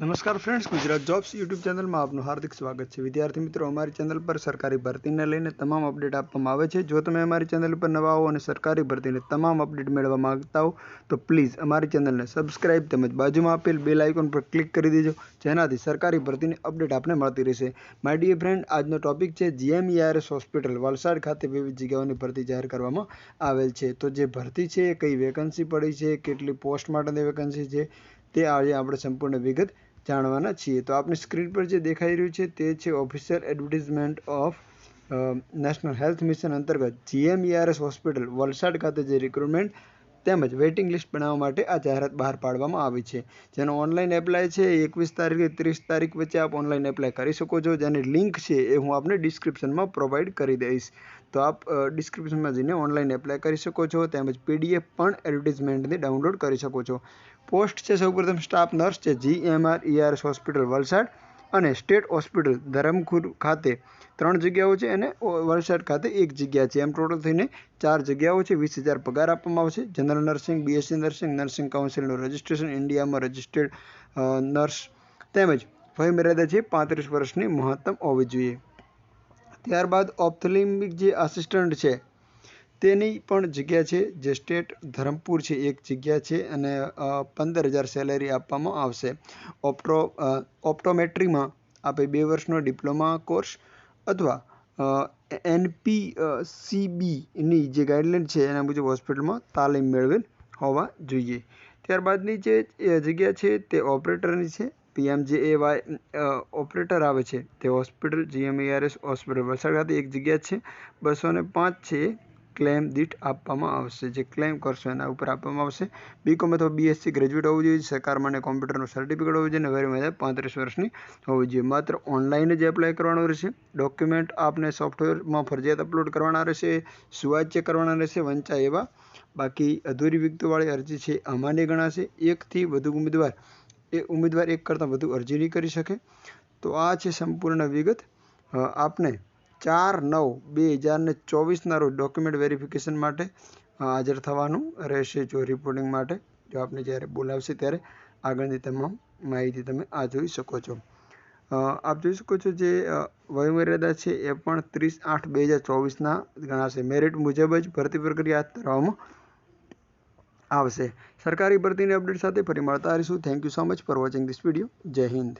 નમસ્કાર friends Gujarat jobs YouTube ચેનલમાં આપનું હાર્દિક સ્વાગત છે. વિદ્યાર્થી મિત્રો, અમારી ચેનલ પર સરકારી ભરતીને લઈને તમામ અપડેટ આપવામાં આવે છે. જો તમે અમારી ચેનલ પર નવા હો અને સરકારી ભરતીને તમામ અપડેટ મેળવવા માગતા હો, તો પ્લીઝ અમારી ચેનલને સબસ્ક્રાઇબ તેમજ બાજુમાં આપેલ બેલ આઇકોન પર ક્લિક કરી દેજો, જેનાથી સરકારી ભરતીની અપડેટ આપને મળતી રહેશે. માય ડિયર ફ્રેન્ડ આજનો ટોપિક છે જીએમઈઆરએસ હોસ્પિટલ વલસાડ ખાતે વિવિધ જગ્યાઓની ભરતી જાહેર કરવામાં આવેલ છે. તો જે ભરતી છે, કઈ વેકન્સી પડી છે, કેટલી પોસ્ટ માટેની વેકન્સી છે, તે આજે આપણે સંપૂર્ણ વિગત જાણવાના છીએ. તો આપની સ્ક્રીન પર જે દેખાઈ રહ્યું છે તે છે official advertisement of national health mission અંતર્ગત જીએમઈઆરએસ હોસ્પિટલ વલસાડ ખાતે જે રિક્રુટમેન્ટ તેમજ વેઇટિંગ લિસ્ટ બનાવવા માટે આ જાહેરાત બહાર પાડવામાં આવી છે. જેનો ઓનલાઈન એપ્લાય છે એકવીસ તારીખથી ત્રીસ તારીખ વચ્ચે આપ ઓનલાઈન એપ્લાય કરી શકો છો. જેની લિંક છે એ હું આપને ડિસ્ક્રિપ્શનમાં પ્રોવાઈડ કરી દઈશ. તો આપ ડિસ્ક્રિપ્શનમાં જઈને ઓનલાઈન એપ્લાય કરી શકો છો. તેમજ પીડીએફ પણ એડવર્ટિઝમેન્ટની ડાઉનલોડ કરી શકો છો. પોસ્ટ છે સૌપ્રથમ સ્ટાફ નર્સ છે G M R ERS hospital Valsad. અને સ્ટેટ હોસ્પિટલ ધરમખુર ખાતે ત્રણ જગ્યાઓ છે અને વલસાડ ખાતે એક જગ્યા છે. એમ ટોટલ થઈને ચાર જગ્યાઓ છે. વીસ હજાર પગાર આપવામાં આવશે. General nursing, BSc nursing nursing કાઉન્સિલનું registration, ઇન્ડિયામાં રજિસ્ટર્ડ નર્સ તેમજ વય મર્યાદા છે પાંત્રીસ વર્ષની મહત્તમ હોવી જોઈએ. ત્યારબાદ ઓપ્થલિમિક જે આસિસ્ટન્ટ છે તેની પણ જગ્યા છે જે સ્ટેટ ધરમપુર છે, એક જગ્યા છે અને પંદર હજાર સેલેરી આપવામાં આવશે. ઓપ્ટો ઓપ્ટોમેટ્રીમાં આપે બે વર્ષનો ડિપ્લોમા કોર્સ અથવા એનપી સીબીની જે ગાઈડલાઇન છે એના મુજબ હોસ્પિટલમાં તાલીમ મેળવેલ હોવા જોઈએ. ત્યારબાદની જે જગ્યા છે તે ઓપરેટરની છે. પીએમજે એ વાય ઓપરેટર આવે છે. તે હોસ્પિટલ, જીએમઈઆરએસ હોસ્પિટલ. વલસાડ ખાતે એક જગ્યા છે. બસો પાંચ છે ક્લેમ દીઠ આપવામાં આવશે. જે ક્લેમ કરશો એના ઉપર આપવામાં આવશે. બીકોમ અથવા બીએસસી ગ્રેજ્યુએટ હોવું જોઈએ. સરકાર માટે કોમ્પ્યુટરનું સર્ટિફિકેટ હોવું જોઈએ અને વયમર્યાદા પાંત્રીસ વર્ષની હોવી જોઈએ. માત્ર ઓનલાઈન જ એપ્લાય કરવાનું રહેશે. ડોક્યુમેન્ટ આપને સોફ્ટવેરમાં ફરજિયાત અપલોડ કરવાના રહેશે. સુવાચ્ય કરવાના રહેશે. વંચાય એવા બાકી અધૂરી વિગતોવાળી અરજી છે અમાન્ય ગણાશે. એકથી વધુ ઉમેદવાર એ ઉમેદવાર એક કરતાં વધુ અરજી નહીં કરી શકે. તો આ છે સંપૂર્ણ વિગત. આપને ચાર નવ બે હજારને ચોવીસના રોજ ડોક્યુમેન્ટ વેરિફિકેશન માટે હાજર થવાનું રહેશે જો રિપોર્ટિંગ માટે. જો આપને જ્યારે બોલાવશે ત્યારે આગળની તમામ માહિતી તમે આ જોઈ શકો છો. આપ જોઈ શકો છો જે વયમર્યાદા છે એ પણ ત્રીસ આઠ બે હજાર ચોવીસના ગણાશે. મેરિટ મુજબ જ ભરતી પ્રક્રિયા હાથ ધરવામાં આવશે. સરકારી ભરતીની અપડેટ સાથે ફરી મળતા રહીશું. Thank you so much for watching this video જય હિન્દ.